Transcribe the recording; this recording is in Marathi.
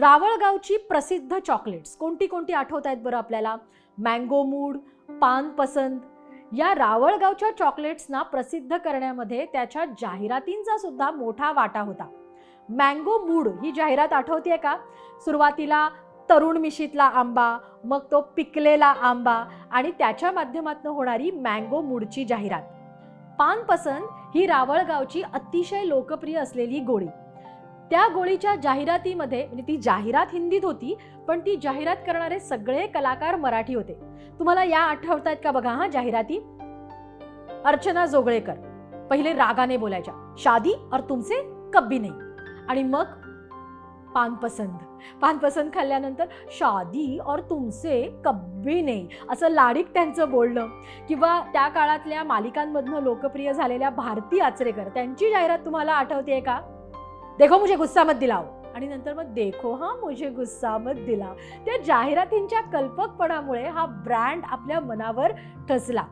रावळगावची प्रसिद्ध चॉकलेट्स कोणती कोणती आठवत आहेत बरं आपल्याला? मँगो मूड पान पसंत या रावळगावच्या चॉकलेट्सना प्रसिद्ध करण्यामध्ये त्याच्या जाहिरातींचा सुद्धा मोठा वाटा होता. मँगो मूड ही जाहिरात आठवते का? सुरुवातीला तरुण मिशीतला आंबा मग तो पिकलेला आंबा आणि त्याच्या माध्यमातून होणारी मँगो मूडची जाहिरात. पान पसंत ही रावळगावची अतिशय लोकप्रिय असलेली गोळी. त्या गोळीच्या जाहिरातीमध्ये म्हणजे ती जाहिरात हिंदीत होती पण ती जाहिरात करणारे सगळे कलाकार मराठी होते. तुम्हाला या आठवत आहेत का बघा हा जाहिराती? अर्चना जोगळेकर पहिले रागाने बोलायच्या. शादी और तुमसे कब्बी नाही. आणि मग पानपसंद. पानपसंद खाल्ल्यानंतर शादी और तुमसे कब्बी नाही. असं लाडीक त्यांचं बोलणं. किंवा त्या काळातल्या मालिकांमधनं लोकप्रिय झालेल्या भारती आचरेकर त्यांची जाहिरात तुम्हाला आठवते का? देखो मुझे गुस्सा मत दिलाव आणि नंतर मग देखो हा मुझे गुस्सा मत दिला त्या जाहिरातींच्या कल्पकपणामुळे हा ब्रँड आपल्या मनावर ठसला.